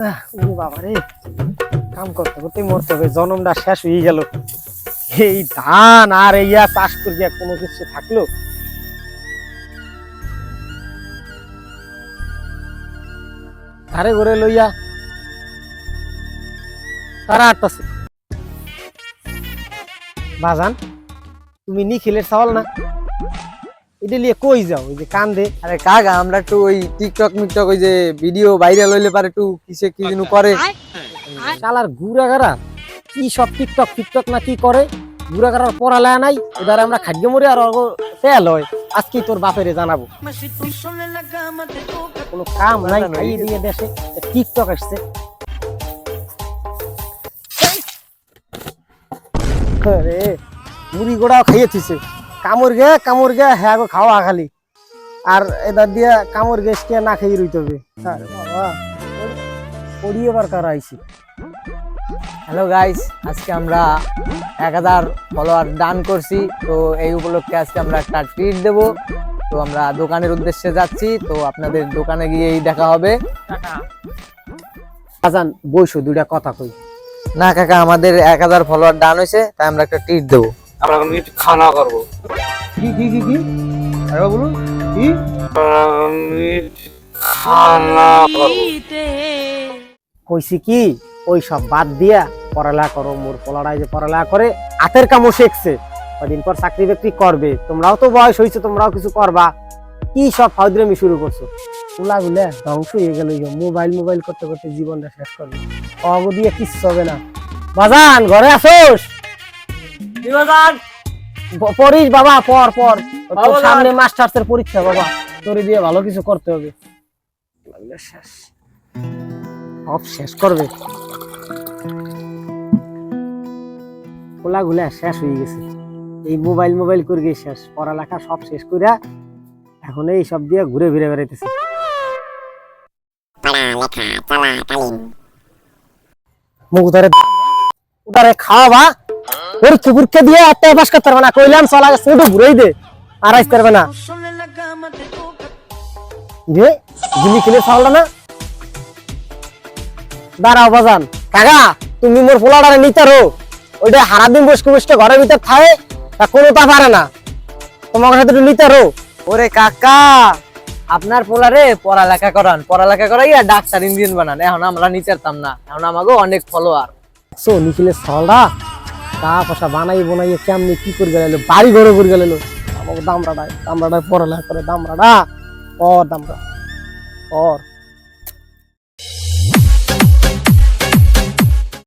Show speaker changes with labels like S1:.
S1: ওরে বাবা রে কাম করতে করতে মরতে হবে, জনমটা শেষ হয়ে গেল। এই ধান আর ইয়া চাষ করিয়া কোনো কিছু থাকল? ধারে ঘরে লইয়া তারা বাজান, তুমি নিখিলের চাওয়াল না? এটা নিয়ে কই যাও? ওই যে কান্দে।
S2: আরে কাকা আমরা একটু ওই টিকটক মিকটক ওই যে ভিডিও ভাইরাল হইলে পারে একটু কিসে কি যেন করে।
S1: শালার গুড়াগারা কি সব টিকটক টিকটক না কি করে? গুড়াগারার পড়ালেয়া নাই এবার আমরা খাদ্য মরে আর অগো তেল হয়। আজকে তোর বাপেরে জানাব। কোনো কাম নাই খাইয়ে দিয়ে দেশে। টিকটক আসছে। আরে মুড়ি গোড়াও খাইয়ে থিছে কামড় গে কামড় গে হ্যাঁ গো খাওয়া খালি। আর এদার দিয়ে কামড় গেস কে না খেয়ে রইতে হবে। পড়িয়ে এবার কারা আইছি?
S2: হ্যালো গাইস আজকে আমরা এক হাজার ফলোয়ার ডান করছি। তো এই উপলক্ষে আজকে আমরা একটা ট্রিট দেব। তো আমরা দোকানের উদ্দেশ্যে যাচ্ছি। তো আপনাদের দোকানে গিয়েই দেখা হবে।
S1: আজান বইসো দুইটা কথা কই।
S2: না কাকা আমাদের এক হাজার ফলোয়ার ডান হয়েছে তাই আমরা একটা ট্রিট দেবো।
S3: আমরা এখন কিছু খানা করব।
S1: কি কি কি কি? আরে বলুন কি?
S3: খানা করব।
S1: কইছি কি ওই সব বাদ দিয়া পড়ালেখা করো মোর পোলারাই যে পড়ালেখা করে হাতের কামও শিখছে। কদিন পর চাকরি বাকরি করবে। তোমরাও তো বয়স হয়েছে তোমরাও কিছু করবা। কি সব ফাউদ্রামি শুরু করছ? তোলা গুলা ধ্বংস হয়ে গেল মোবাইল মোবাইল করতে করতে জীবনটা শেষ করবে। অগ দিয়ে কিচ্ছু হবে না। বাজান ঘরে আসোস? পড়িস বাবা পর পর তোর সামনে মাস্টার্সের পরীক্ষা বাবা। তোরে দিয়ে ভালো কিছু করতে হবে। লাগলে শেষ। সব শেষ করবে। গুলা শেষ হয়ে গেছে। এই মোবাইল মোবাইল করে গিয়ে শেষ। পড়ালেখা সব শেষ করিয়া এখন এই সব দিয়ে ঘুরে ঘুরে বেড়াইতেছে। মুখ ধরে উতারে খাওয়াবা পরীক্ষা পরীক্ষা দিয়ে একটা পাস করতে পারবে না। কইলাম, চলা শুধু ঘুরেই দে। আর আসতে পারবে না। রে গুলি খেলে চাওলা না? দাঁড়াও, বাজান। কাকা, তুমি মোর পোলাটারে নিতারো ওইটা হারাদিন বসকে বসকে ঘরের ভিতর থাকে, তা কোনো তা পারে না। তোমার সাথে একটু নিতারো
S2: ওরে কাকা, আপনার পোলারে পড়ালেখা করান। পড়ালেখা করাইয়া ডাক্তার ইঞ্জিন বানান। এখন আমরা নিচারতাম না। এখন আমাকে অনেক ফলোয়ার
S1: সো নিখিলের সালটা তা পয়সা বানাই বানাইয়ে কেমনি কি করে গেল বাড়ি ঘরে করে গেল আমাকে দামরাডায় দামড়াটা পড়ালেখা করে, দামরাডা ও দামরা ওর